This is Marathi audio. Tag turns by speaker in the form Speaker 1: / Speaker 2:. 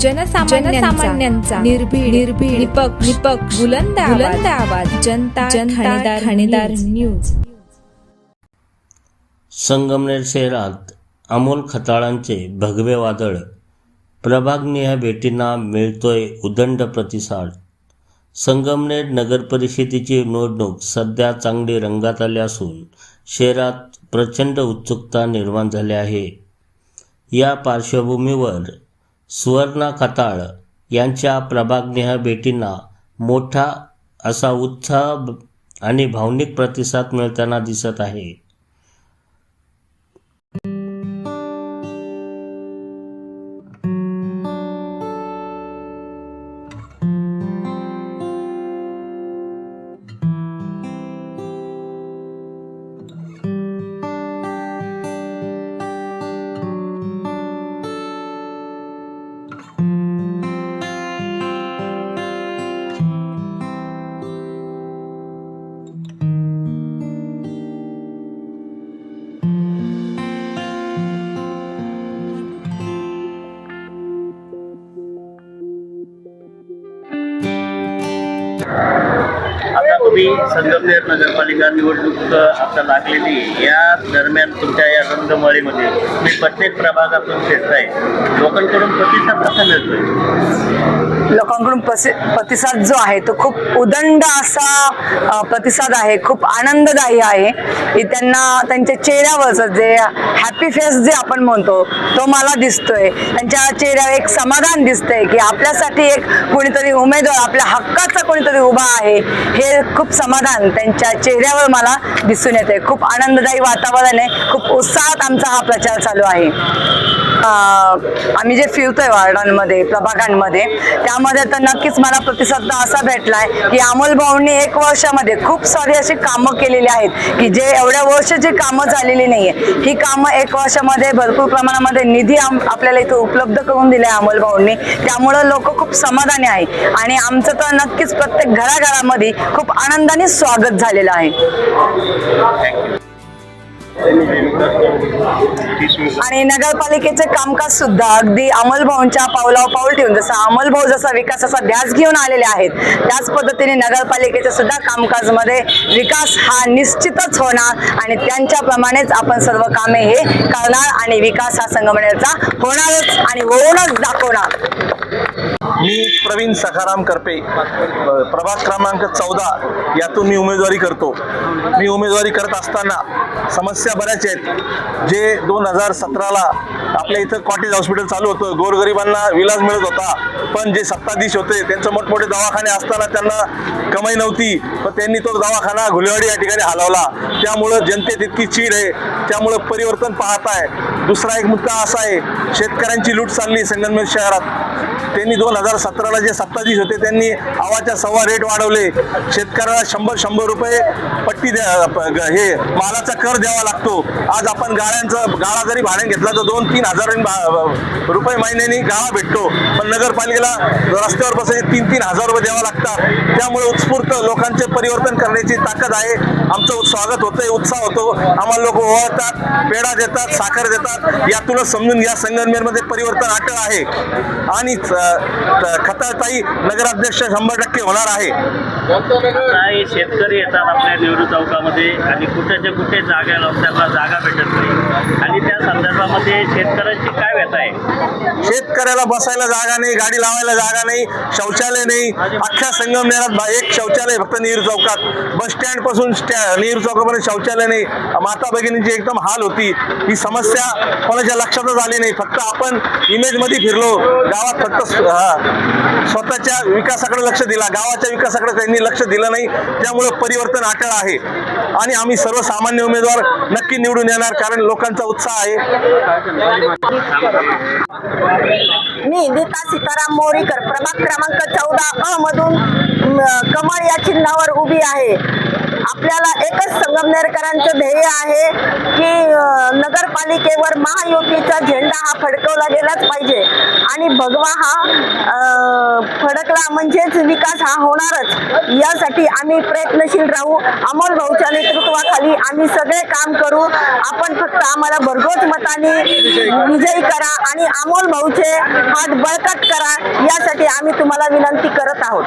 Speaker 1: जनसामान्यांचा निर्भीड निर्भीड निपक्ष निपक्ष बुलंद बुलंद आवाज जनता जनता ठाणेदार न्यूज.
Speaker 2: संगमनेर शहरात अमोल खताळांचे भगवे वादळ. प्रभागनिहाय भेटींना मिळतोय उदंड प्रतिसाद. संगमनेर नगरपरिषदेची निवडणूक सध्या चांगली रंगात आली असून शहरात प्रचंड उत्सुकता निर्माण झाली आहे. या पार्श्वभूमीवर सुवर्णा खताळ यांच्या प्रभागनेह भेटींना मोठा असा उत्साह आणि भावनिक प्रतिसाद मिळताना दिसत आहे.
Speaker 3: आता तुम्ही संगमनेर नगरपालिका निवडणूक आता लागलेली या दरम्यान तुमच्या या रंगमळीमध्ये मी प्रत्येक प्रभागातून फिरताय. लोकांकडून प्रतिसाद कसा मिळतोय?
Speaker 4: लोकांकडून प्रतिसाद जो आहे तो खूप उदंड असा प्रतिसाद आहे खूप आनंददायी आहे. की त्यांना त्यांच्या चेहऱ्यावरचं जे हॅपी फेस जे आपण म्हणतो तो मला दिसतोय. त्यांच्या चेहऱ्यावर एक समाधान दिसतंय की आपल्यासाठी एक कोणीतरी उमेदवार आपल्या हक्काचा कोणीतरी उभा आहे हे खूप समाधान त्यांच्या चेहऱ्यावर मला दिसून येते. खूप आनंददायी वातावरण आहे. खूप उत्साहात आमचा हा प्रचार चालू आहे. आम्ही जे फिरतोय वार्डांमध्ये प्रभागांमध्ये त्यामध्ये तर नक्कीच मला प्रतिसाद असा भेटलाय की अमोल भाऊंनी एक वर्षामध्ये खूप सारी अशी कामं केलेली आहेत की जे एवढ्या वर्ष जी कामं झालेली नाहीये. ही कामं एक वर्षामध्ये भरपूर प्रमाणामध्ये निधी आपल्याला इथे उपलब्ध करून दिलाय अमोल भाऊंनी. त्यामुळं लोक खूप समाधानी आहे आणि आमचं तर नक्कीच प्रत्येक घराघरामध्ये खूप आनंदाने स्वागत झालेलं आहे. आणि नगरपालिकेचं कामकाज सुद्धा अगदी अंमलभाऊंच्या पावलावर पाऊल ठेवून जसं अंमलभाऊ जसा विकासाचा ध्यास घेऊन आलेले आहेत त्याच पद्धतीने नगरपालिकेच्या सुद्धा कामकाजमध्ये विकास हा निश्चितच होणार आणि त्यांच्याप्रमाणेच आपण सर्व कामे हे करणार आणि विकास हा संगमनेरचा होणारच आणि होऊनच दाखवणार.
Speaker 5: मी प्रवीण सखाराम करपे. प्रभाग क्रमांक चौदा यातून मी उमेदवारी करतो. मी उमेदवारी करत असताना समस्या बऱ्याच आहेत. जे दोन हजार सतराला आपल्या इथं कॉटेज हॉस्पिटल चालू होतं. गोरगरिबांना विलाज मिळत होता. पण जे सत्ताधीश होते त्यांचं मोठमोठे दवाखाने असताना त्यांना कमाई नव्हती. पण त्यांनी तो दवाखाना घुलेवाडी या ठिकाणी हलवला. त्यामुळं जनतेत इतकी चीड आहे. त्यामुळं परिवर्तन पाहत आहे दुसरा एक मुद्दा असा आहे शेतकऱ्यांची लूट चालली संगमनेर शहरात. त्यांनी दोन हजार सतराला जे सत्ताधीश होते त्यांनी आवाच्या सव्वा रेट वाढवले. शेतकऱ्याला शंभर शंभर रुपये पट्टी द्या प- हे मालाचा कर द्यावा लागतो. आज आपण गाळ्यांचा गाळा जरी भाड्याने घेतला तर दोन तीन हजार रुपये महिन्याने गाळा भेटतो. पण नगरपालिकेला रस्त्यावर बसायचे तीन तीन हजार रुपये द्यावा लागतात. त्यामुळे उत्स्फूर्त लोकांचे परिवर्तन करण्याची ताकद आहे. आमचं स्वागत होतंय उत्साह होतो. आम्हाला लोक ओवाळतात पेढा देतात साखर देतात. यातूनच समजून या संगमनेरमध्ये परिवर्तन अटळ आहे. आणि खताताई नगराध्यक्ष शंभर टक्के होणार आहे.
Speaker 3: आता हे शेतकरी येतात आपल्या नेहरू चौकामध्ये आणि कुठेच्या कुठे जागा त्यांना जागा भेटत नाही. आणि त्या संदर्भामध्ये शेतकऱ्यांची काय व्यथा आहे?
Speaker 5: शेतकऱ्याला बसायला जागा नाही गाडी लावायला जागा नाही शौचालय नाही. अख्ख्या संगमनेरात एक शौचालय फक्त नेहरू चौकात. बस स्टँडपासून नेहरू चौकापर्यंत शौचालय नाही. माता भगिनींची एकदम हाल होती. ही समस्या कोणाच्या लक्षातच आली नाही. फक्त आपण इमेजमध्ये फिरलो. गावात फक्त स्वतःच्या विकासाकडे लक्ष दिला. गावाच्या विकासाकडे त्यांनी लक्ष दिलं नाही. त्यामुळे परिवर्तन अटळ आहे. आणि आम्ही सर्वसामान्य उमेदवार नक्की निवडून येणार कारण लोकांचा उत्साह आहे.
Speaker 4: मी गीता सीताराम मोरीकर प्रभाग क्रमांक चौदा अ मधून कमळ या चिन्हावर उभी आहे. आपल्याला एकच संगमनेरकरांचं ध्येय आहे की नगरपालिकेवर महायुतीचा झेंडा हा फडकवला गेलाच पाहिजे. आणि भगवा हा फडकला म्हणजेच विकास हा होणारच. यासाठी आम्ही प्रयत्नशील राहू अमोल भाऊच्या नेतृत्वाखाली आम्ही सगळे काम करू. आपण फक्त आम्हाला भरघोस मताने विजयी करा आणि
Speaker 6: अमोल भाऊचे हात बळकट करा. यासाठी आम्ही तुम्हाला विनंती करत आहोत.